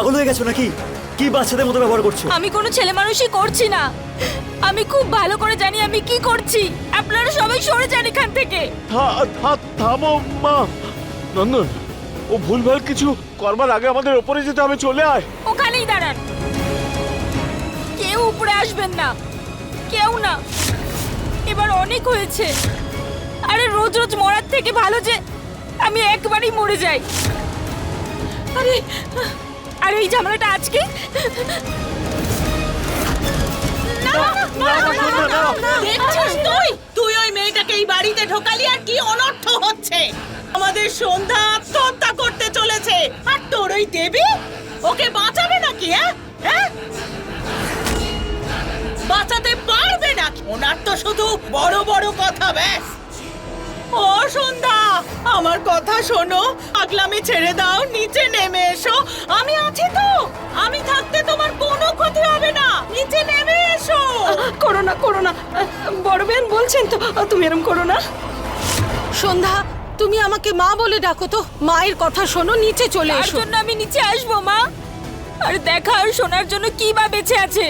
পাগল হয়ে গেছো নাকি? কি বাচ্চাদের মতো ব্যবহার করছ? আমি কোনো ছেলে মানুষই করছি না। আমি খুব ভালো করে জানি আমি কি করছি। আপনারা সবাই সরে যান এখান থেকে। থা- থা- থামো মা। নন্দন ও ভুলভাল কিছু করবার আগে আমাদের ওপরে যেতে হবে চলে আয়। ওখানেই দাঁড়ান। কেউ উপরে আসবেন না। কেউ না। এবার অনেক হয়েছে। আরে রোজ রোজ মরার থেকে ভালো যে আমি একবারই মরে যাই। আরে আরে এই ঝামেলাটা আজকে? তুই? তুই ওই মেয়েটাকে এই বাড়িতে ঢোকালি আর কি অনর্থ হচ্ছে? আমাদের সন্ধ্যা আত্মহত্যা করতে চলেছে। আর তোর ওই দেবী? ওকে বাঁচাবে নাকি হ্যাঁ? হ্যাঁ? বাঁচাতে পারবে নাকি? ওনার তো শুধু বড় বড় কথা, ব্যাস। ও সন্ধ্যা আমার কথা শোনো। আগলামি ছেড়ে দাও নিচে নেমে এসো। আমি আছি তো। আমি থাকতে তোমার কোনো ক্ষতি হবে না। নিচে নেমে এসো। করো না করো না। বড় বেন বলছেন তো তুমি এরকম করো না। সন্ধ্যা তুমি আমাকে মা বলে ডাকো তো। মায়ের কথা শোনো নিচে চলে এসো। জন্য আমি নিচে আসব মা। আর দেখা আর শোনার জন্য কি বা বেঁচে আছে?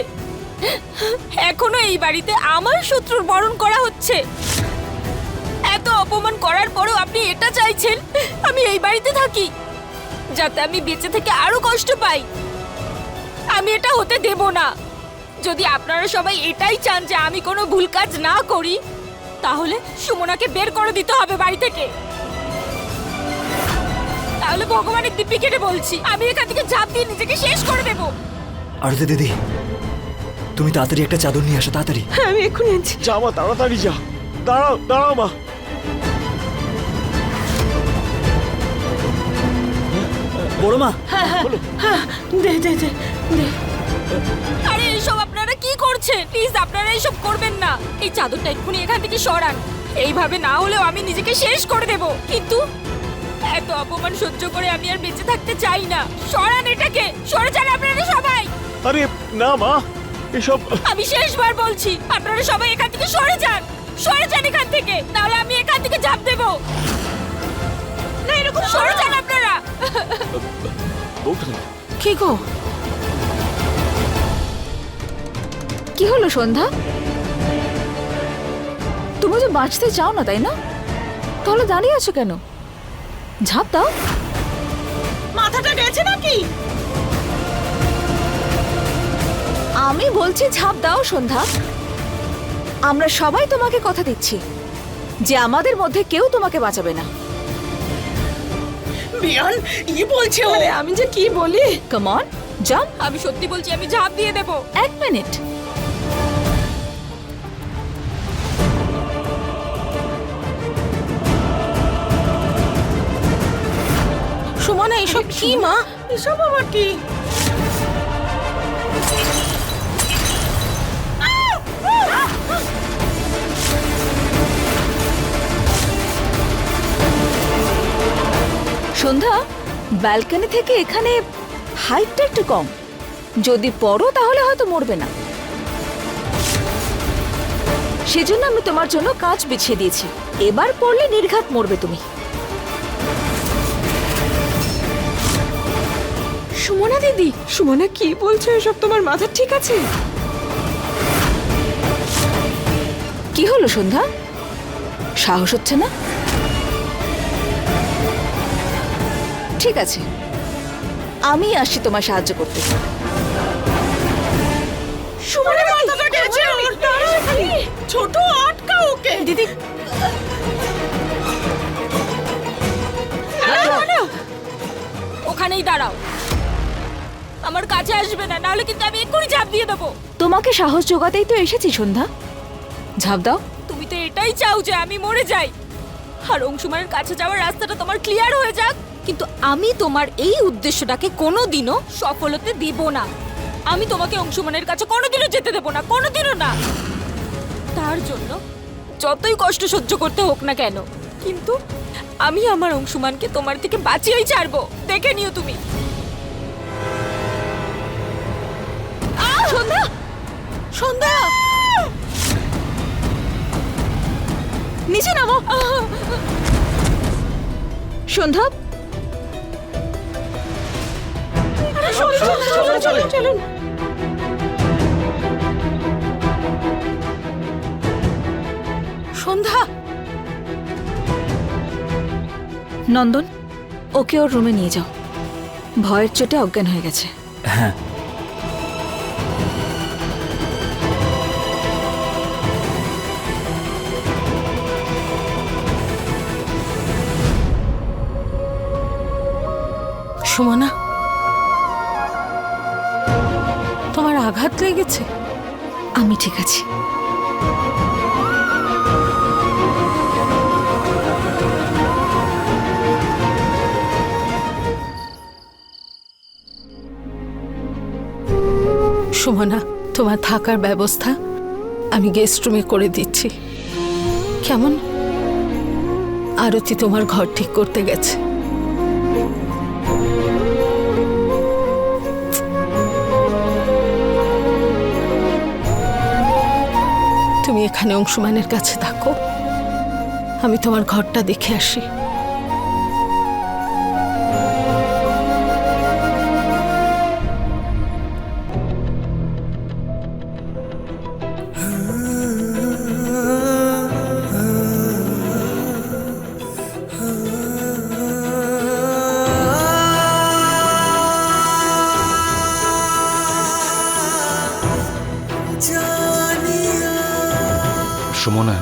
এখনও এই বাড়িতে আমার শত্রুর বরণ করা হচ্ছে। অপমান করার পরেও আপনি এটা চাইছেন? আমি এই বাড়িতে থাকি যাতে আমি বেঁচে থেকে আরও কষ্ট পাই। আমি এটা হতে দেব না। যদি আপনারা সবাই এটাই চান যে আমি কোনো ভুল কাজ না করি তাহলে সুমনাকে বের করে দিতে হবে বাড়ি থেকে। তাহলে ভগবানের দিব্যি কেটে বলছি আমি এখান থেকে ঝাঁপ দিয়ে নিজেকে শেষ করে দেবো। আরতি দিদি তুমি তাড়াতাড়ি একটা চাদর নিয়ে আসো তাড়াতাড়ি। হ্যাঁ আমি এক্ষুনি আনছি। যা মা তাড়াতাড়ি যা। দাঁড়াও দাঁড়াও মা। বড় মা। দে দে দে দে। আরে এইসব আপনারা কি করছেন প্লিজ আপনারা এইসব করবেন না। এই চাদরটা এক্ষুনি এখান থেকে সরান। এইভাবে না হলেও আমি নিজেকে শেষ করে দেব। কিন্তু এত অপমান সহ্য করে আমি আর বেঁচে থাকতে চাই না। সরান এটাকে। সরে যান আপনারা সবাই। আরে না মা এসব আমি শেষবার বলছি আপনারা সবাই এখান থেকে সরে যান। সরে যান এখান থেকে। নাহলে আমি এখান থেকে ঝাঁপ দেব। না এরকম সরে যান আপনারা। বৌঠান কি গো? কি হলো সন্ধ্যা? তুমি যে বাঁচতে চাও না তাই না? তাহলে দাঁড়িয়ে আছো কেন? ঝাঁপ দাও। মাথাটা গেছে নাকি? আমি বলছি ঝাঁপ দাও সন্ধ্যা। আমরা সবাই তোমাকে কথা দিচ্ছি। যে আমাদের মধ্যে কেউ তোমাকে বাঁচাবে না। বিয়ান কি বলছে ও? আমি যে কি বলি? কমন জাম্প আমি সত্যি বলছি আমি ঝাঁপ দিয়ে দেব। এক মিনিট। সুমনা এসব কি মা? এসব আবার কি? সন্ধ্যা ব্যালকনি থেকে এখানে হাইটটা একটু কম। যদি পড়ো তাহলে হয়তো মরবে না। সেজন্য আমি তোমার জন্য কাজ বিছিয়ে দিয়েছি। এবার পড়লে নির্ঘাত মরবে তুমি। সুমনা দিদি সুমনা কি বলছো? এসব তোমার মাথা ঠিক আছে? কি হলো সন্ধ্যা? সাহস হচ্ছে না? ঠিক আছে। আমি আসছি তোমার সাহায্য করতে। ছোট আটকা ওকে। দিদি। ওখানেই দাঁড়াও। আমার কাছে আসবে না নাহলে কিন্তু আমি এক্ষুনি ঝাঁপ দিয়ে দেবো। তোমাকে সাহস জোগাতেই তো এসেছি সন্ধ্যা। ঝাঁপ দাও। তুমি তো এটাই চাও যে আমি মরে যাই। আর অংশুমানের কাছে যাওয়ার রাস্তাটা তোমার ক্লিয়ার হয়ে যাক। কিন্তু আমি তোমার এই উদ্দেশ্যটাকে কোনোদিনও সফল হতে দেব না। আমি তোমাকে অংশুমানের কাছে কোনোদিনও যেতে দেব না, কোনোদিনও না। তার জন্য যতই কষ্ট সহ্য করতে হোক না কেন, কিন্তু আমি আমার অংশুমানকে তোমার থেকে বাঁচিয়েই ছাড়বো। দেখে নিও তুমি। সন্ধ্যা! সন্ধ্যা! নিচে নামো। সন্ধ্যা চলুন চলুন চলুন সন্ধ্যা। নন্দন ওকে ওর রুমে নিয়ে যাও। ভয়ের চোটে অজ্ঞান হয়ে গেছে। হ্যাঁ। সুমনা তোমার গেছে? আমি ঠিক আছি। সুমনা তোমার থাকার ব্যবস্থা আমি গেস্ট রুমে করে দিচ্ছি। কেমন? আরতি তোমার ঘর ঠিক করতে গেছে। এখানে অংশুমানের কাছে থাকো। আমি তোমার ঘরটা দেখে আসি।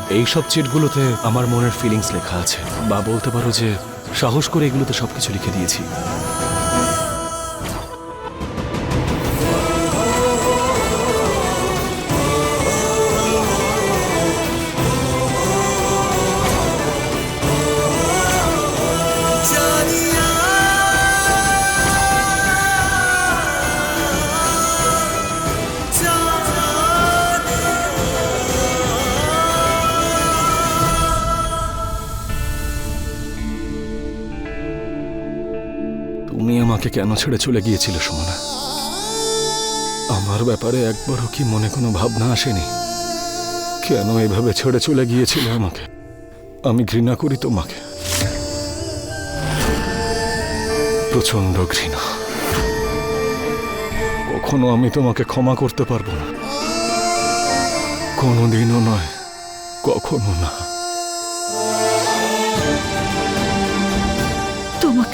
সুমনা এইসব চিটগুলোতে আমার মনের ফিলিংস লেখা আছে। বা বলতে পারো যে সাহস করে এগুলোতে সবকিছু লিখে দিয়েছি। আমাকে কেন ছেড়ে চলে গিয়েছিল সুমনা? আমার ব্যাপারে একবারও কি মনে কোনো ভাবনা আসেনি? কেন এভাবে ছেড়ে চলে গিয়েছিল আমাকে? আমি ঘৃণা করি তোমাকে। প্রচণ্ড ঘৃণা। কখনো আমি তোমাকে ক্ষমা করতে পারব না। কোনোদিনও নয়, কখনো না।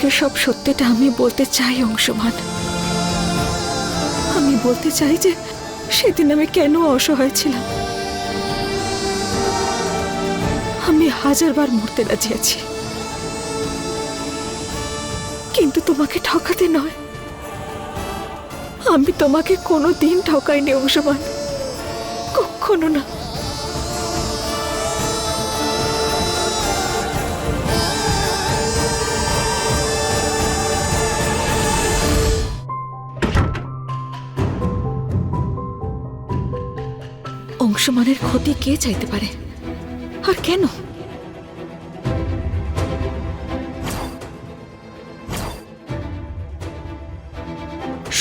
তোমাকে সব সত্যিটা আমি বলতে চাই, অংশমান। আমি বলতে চাই যে সেদিন আমি কেন অসহায় ছিলাম? আমি হাজারবার মরতে রাজি আছি। কিন্তু তোমাকে ঠকাতে নয়। আমি তোমাকে কোনো দিন ঠকাইনি, অংশমান। কখনো না। অংশমানের ক্ষতি কে চাইতে পারে? আর কেন?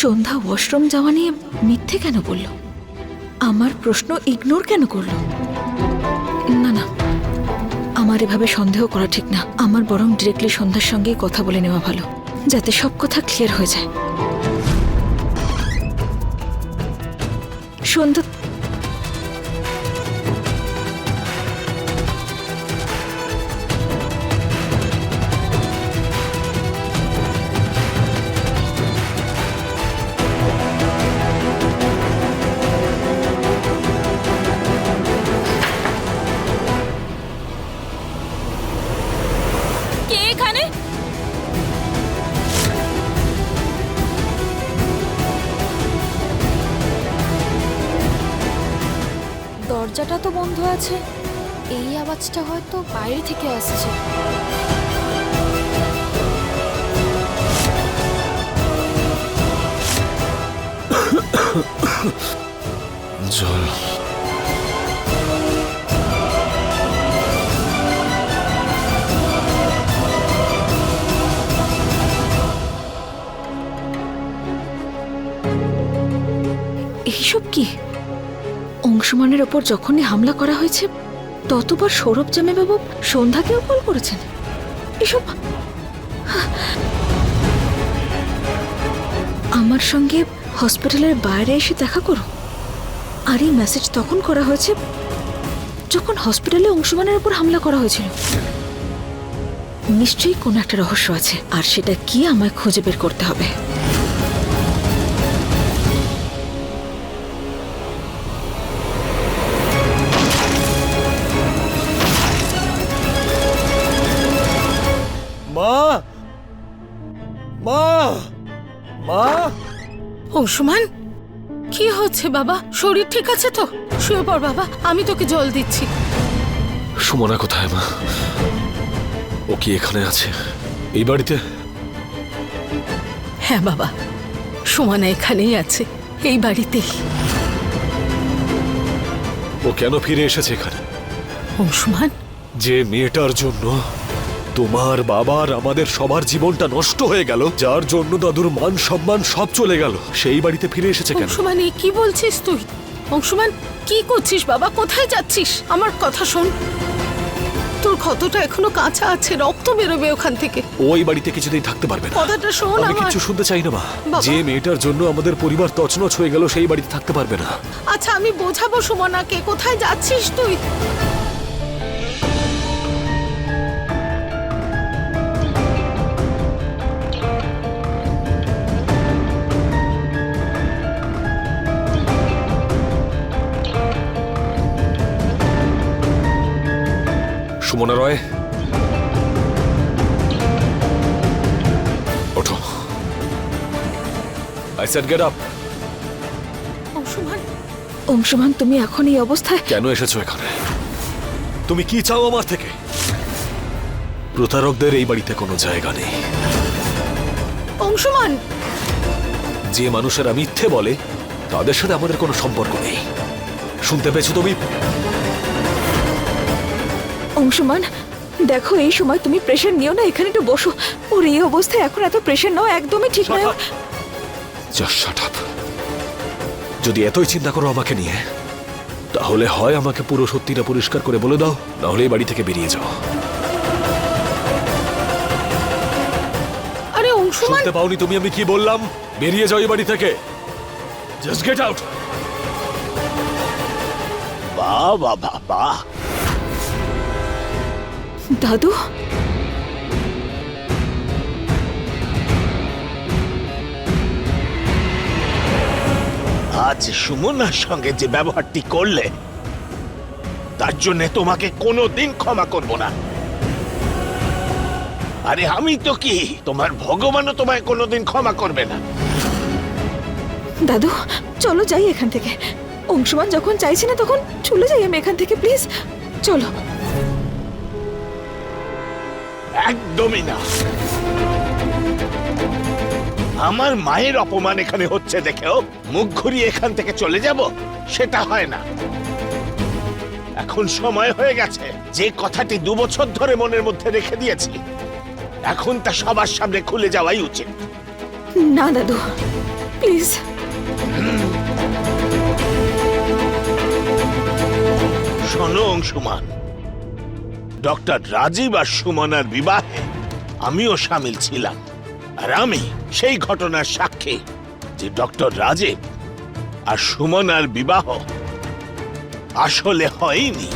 সন্ধ্যা ওয়াশরুম যাওয়া নিয়ে মিথ্যে কেন বলল? আমার প্রশ্ন ইগনোর কেন করল? না না, আমার এভাবে সন্দেহ করা ঠিক না। আমার বরং ডিরেক্টলি সন্ধ্যার সঙ্গেই কথা বলে নেওয়া ভালো, যাতে সব কথা ক্লিয়ার হয়ে যায়। সন্ধ্যা আছে। এই আওয়াজটা হয়তো বাইরে থেকে আসছে। জল। এইসব কি? অংশমানের ওপর যখনই হামলা করা হয়েছে, ততবার সৌরভ জামাইবাবু সন্ধ্যাকেও কল করেছেন। এসব আমার সঙ্গে হসপিটালের বাইরে এসে দেখা করো আর এই মেসেজ তখন করা হয়েছে যখন হসপিটালে অংশমানের উপর হামলা করা হয়েছিল। নিশ্চয়ই কোনো একটা রহস্য আছে, আর সেটা কি আমায় খুঁজে বের করতে হবে? মা! মা! মা! অংশুমান কি হচ্ছে বাবা? শরীর ঠিক আছে তো? শুয়ে পড় বাবা আমি তোকে জল দিচ্ছি। সুমনা কোথায় মা? ও কি এখানে আছে? এই বাড়িতে? হ্যাঁ বাবা সুমানা এখানেই আছে এই বাড়িতেই। ও কেন ফিরে এসেছে এখানে? অংশুমান যে মেয়েটার জন্য তোমার বাবার আমাদের সবার জীবনটা নষ্ট হয়ে গেল যার জন্য দাদুর মান সম্মান সব চলে গেল। সেই বাড়িতে ফিরে এসেছে কেন? অংশুমান এই কি বলছিস তুই? অংশুমান কি করছিস বাবা? কোথায় যাচ্ছিস? আমার কথা শোন। তোর ক্ষতটা এখনও কাঁচা আছে রক্ত বেরোবে ওখান থেকে। ওই বাড়িতে কিছুতেই থাকতে পারবে না। কথাটা শোন আমি আমার। কিছু শুনতে চাই না মা। বাবা। যে মেয়েটার জন্য আমাদের পরিবার তছনছ হয়ে গেল সেই বাড়িতে থাকতে পারবে না। আচ্ছা আমি বোঝাবো সুমনাকে। কোথায় যাচ্ছিস তুই? সুমনা রয় ওঠো। I said get up Anshuman Anshuman তুমি এখন এই অবস্থায় কেন এসেছ এখানে? তুমি কি চাও আমার থেকে? প্রতারকদের এই বাড়িতে কোনো জায়গা নেই। অংশুমান! যে মানুষেরা মিথ্যে বলে তাদের সাথে আমাদের কোনো সম্পর্ক নেই। শুনতে পেয়েছ তুমি? অংশমান দেখো এই সময় তুমি প্রেশার নিও না এখানে একটু বসো। ওর এই অবস্থায় এখন এত প্রেশার নাও একদমই ঠিক নয়। যদি এতই চিন্তা করো আমাকে নিয়ে তাহলে হয় আমাকে পুরো সত্যিটা পরিষ্কার করে বলে দাও নাহলে এই বাড়ি থেকে বেরিয়ে যাও। আরে অংশুমান! শুনতে পাওনি তুমি আমি কি বললাম? বেরিয়ে যাও এই বাড়ি থেকে। জাস্ট গেট আউট বাহ বাবা বাহ। দাদু? আজ সুমনার সঙ্গে যে ব্যবহারটি করলে তার জন্য তোমাকে কোনোদিন ক্ষমা করব না। আরে আমি তো কি তোমার ভগবানও তোমায় কোনোদিন ক্ষমা করবে না। দাদু চলো যাই এখান থেকে। অংশমান যখন চাইছি না তখন চলে যাই আমি এখান থেকে প্লিজ। চলো। একদমই না। আমার মায়ের অপমান এখানে হচ্ছে দেখেও মুখ ঘুরিয়ে এখান থেকে চলে যাব সেটা হয় না। এখন সময় হয়ে গেছে যে কথাটি দু বছর ধরে মনের মধ্যে রেখে দিয়েছি এখন তা সবার সামনে খুলে যাওয়াই উচিত। না দাদু প্লিজ। শোনো অংশুমান ডক্টর রাজীব আর সুমনার বিবাহে আমিও সামিল ছিলাম। আর আমি সেই ঘটনার সাক্ষী যে ডক্টর রাজীব আর সুমনার বিবাহ আসলে হয়নি।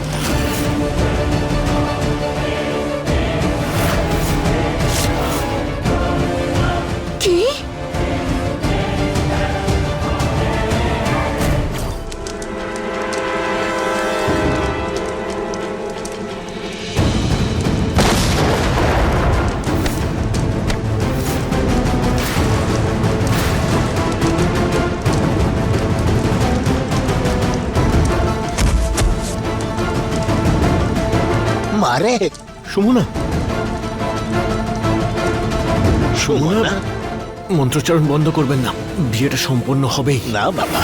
মারে? সুমনা। সুমনা? মন্ত্রোচ্চারণ বন্ধ করবেন না। বিয়েটা সম্পন্ন হবেই। না বাবা।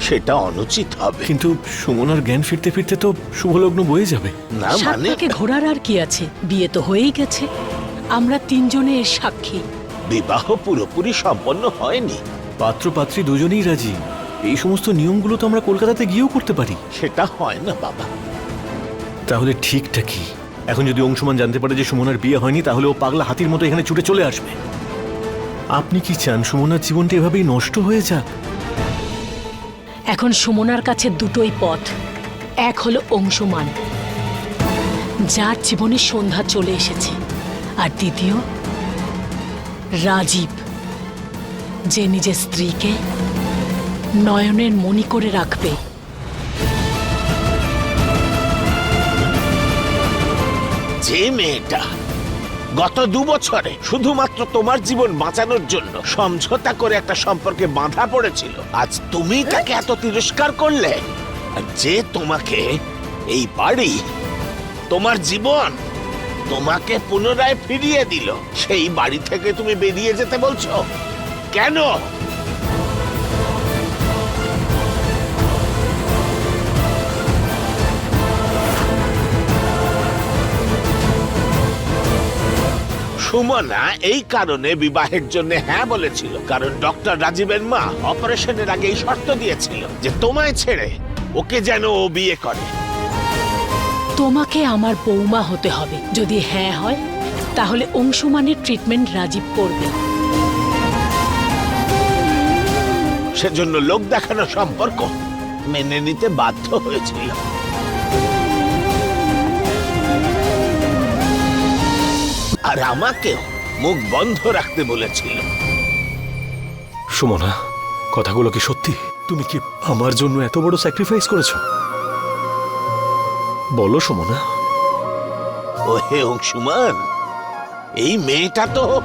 সেটা অনুচিত হবে। কিন্তু সুমনার জ্ঞান ফিরতে ফিরতে তো শুভলগ্ন বয়ে যাবে। না মানে? ঘোরার আর কি আছে? বিয়ে তো হয়েই গেছে। আমরা তিনজনে এর সাক্ষী। বিবাহ পুরোপুরি সম্পন্ন হয়নি। পাত্র পাত্রী দুজনেই রাজি। এই সমস্ত নিয়মগুলো তো আমরা কলকাতাতে গিয়েও করতে পারি। সেটা হয় না বাবা। তাহলে ঠিকটা কি? এখন যদি অংশমান জানতে পারে যে সুমনার বিয়ে হয়নি, তাহলে ও পাগলা হাতির মতো এখানে ছুটে চলে আসবে। আপনি কি চান সুমনার জীবনটা এভাবেই নষ্ট হয়ে যাক? এখন সুমনার কাছে দুটোই পথ। এক হলো অংশমান, যার জীবনে সন্ধ্যা চলে এসেছে। আর দ্বিতীয়, রাজীব, যে নিজের স্ত্রীকে নয়নের মণি করে রাখবে। যে মেয়েটা গত দু বছরে শুধুমাত্র তোমার জীবন বাঁচানোর জন্য সমঝোতা করে একটা সম্পর্কে বাঁধা পড়েছিল। আজ তুমি তাকে এত তিরস্কার করলে যে তোমাকে এই বাড়ি, তোমার জীবন, তোমাকে পুনরায় ফিরিয়ে দিল। সেই বাড়ি থেকে তুমি বেরিয়ে যেতে বলছো? কেন? সুমনা এই কারণে বিবাহের জন্য হ্যাঁ বলেছিল কারণ ডক্টর রাজীবের মা অপারেশনের আগে এই শর্ত দিয়েছিল যে তোমায় ছেড়ে ওকে যেন ও বিয়ে করে। তোমাকে আমার বৌমা হতে হবে। যদি হ্যাঁ হয় তাহলে অংশুমানের ট্রিটমেন্ট রাজীব করবে। সেজন্য লোক দেখানো সম্পর্ক মেনে নিতে বাধ্য হয়েছিল। আর আমাকেও মুখ বন্ধ রাখতে বলেছিল। সুমনা কথাগুলো কি সত্যি? তুমি কি আমার জন্য এত বড় স্যাক্রিফাইস করেছ? বলো সুমনা। ও হে অংশুমান এই মেয়েটা তো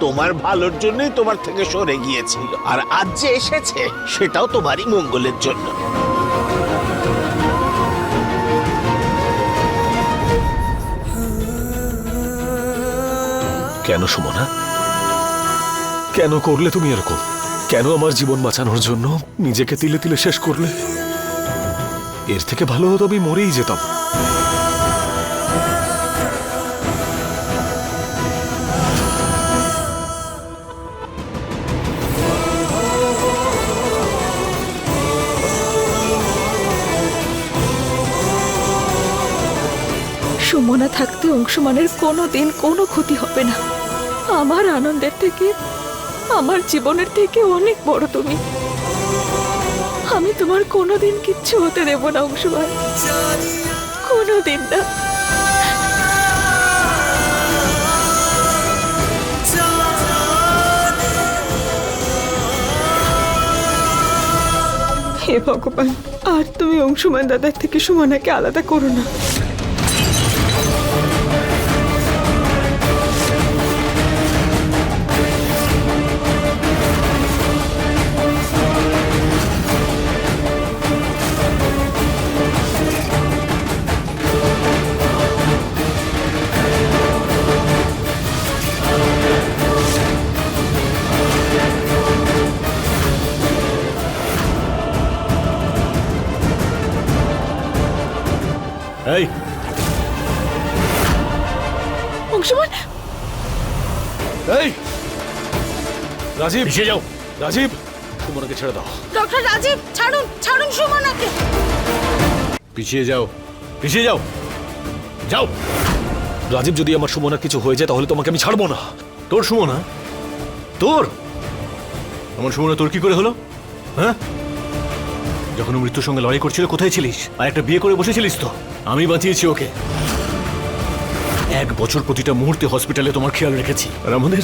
তোমার ভালোর জন্যই তোমার থেকে সরে গিয়েছিল আর আজ যে এসেছে সেটাও তোমারই মঙ্গলের জন্য। কেন সুমনা? কেন করলে তুমি এরকম? কেন আমার জীবন বাঁচানোর জন্য নিজেকে তিলে তিলে শেষ করলে? এর থেকে ভালো হতো আমি মরেই যেতাম। অংশমানের কোনো দিন কোনো ক্ষতি হবে না। আমার আনন্দের থেকে, আমার জীবনের থেকে অনেক বড় তুমি। আমি তোমার কোনো দিন কিচ্ছু হতে দেব না, অংশমান। কোনো দিন না। হে ভগবান, আর তুমি অংশমান দাদার থেকে সুমনাকে আলাদা করো না। রাজীব। এসে যাও। রাজীব। সুমনাকে ছেড়ে দাও। ডক্টর রাজীব ছাড়ুন ছাড়ুন সুমনাকে। পিছিয়ে যাও। পিছিয়ে যাও। যাও। রাজীব যদি আমার সুমনার কিছু হয়ে যায় তাহলে তোমাকে আমি ছাড়বো না। তোর সুমনা? তোর? আমার সুমনা তোর কি করে হলো? হ্যাঁ? যখন মৃত্যুর সঙ্গে লড়াই করছিল কোথায় ছিলিস? আর একটা বিয়ে করে বসেছিলিস তো? আমি বাঁচিয়েছি ওকে। এক বছর প্রতিটা মুহূর্তে হসপিটালে তোমার খেয়াল রেখেছি। আর আমাদের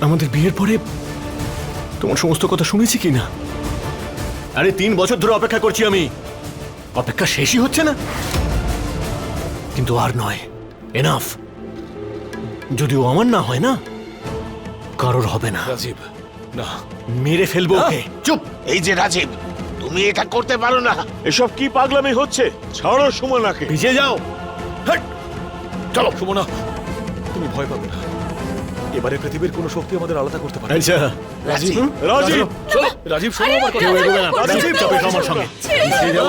আমাদের বিয়ের পরে তোমার সমস্ত কথা শুনেছি কি না আরে তিন বছর ধরে অপেক্ষা করছি আমি। অপেক্ষা শেষই হচ্ছে না। কিন্তু আর নয়। এনাফ যদিও আমার না হয় না কারোর হবে না। রাজীব না। মেরে ফেলব ওকে। চুপ। এই যে রাজীব তুমি এটা করতে পারো না। এসব কি পাগলামি হচ্ছে? ছাড়ো সুমনাকে। পিছিয়ে যাও। হাট! চলো। সুমনা তুমি ভয় পাবে না। এবারে পৃথিবীর কোনো শক্তি আমাদের আলাদা করতে পারে। আচ্ছা রাজীব। রাজীব। চলো। রাজীব শোনো আমার কথা। কেউ এগোবে না। রাজীব আমার সঙ্গে।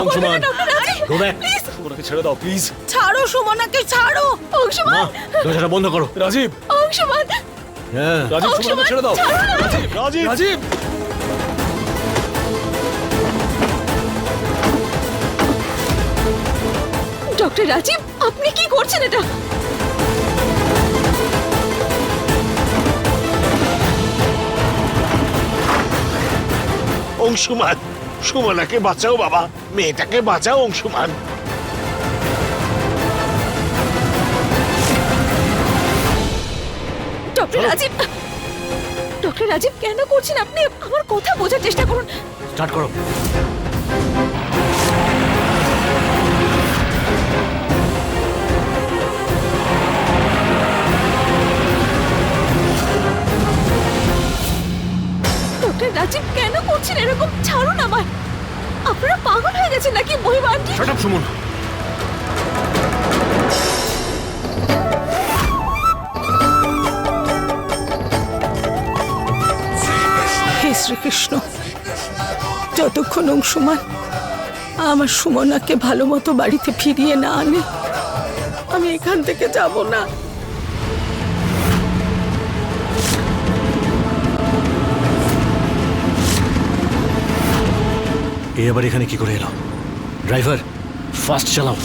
অংশমান গো ব্যাক। সুমনাকে ছেড়ে দাও প্লিজ। ছাড়ো সুমনাকে ছাড়ো। অংশমান। দরজাটা বন্ধ করো। রাজীব। অংশমান। হ্যাঁ। রাজীব সুমনাকে ছেড়ে দাও। রাজীব রাজীব। রাজীব। ডক্টর রাজীব আপনি কি করছেন এটা? অংশুমান। সুমনাকে বাঁচাও বাবা মেয়েটাকে বাঁচাও অংশুমান। ডক্টর রাজীব ডক্টর রাজীব কেন করছেন আপনি? আমার কথা বোঝার চেষ্টা করুন। স্টার্ট করো। ডক্টর রাজীব কেন করছেন এরকম? ছাড়ুন আমার আপনারা পাগল হয়ে গেছেন নাকি Mahima aunty shut up Suman. হে শ্রীকৃষ্ণ যতক্ষণ অংশুমান আমার সুমনাকে ভালো মতো বাড়িতে ফিরিয়ে না আনে আমি এখান থেকে যাব না। এ আবার এখানে কি করে এলো? ড্রাইভার ফাস্ট চালাও।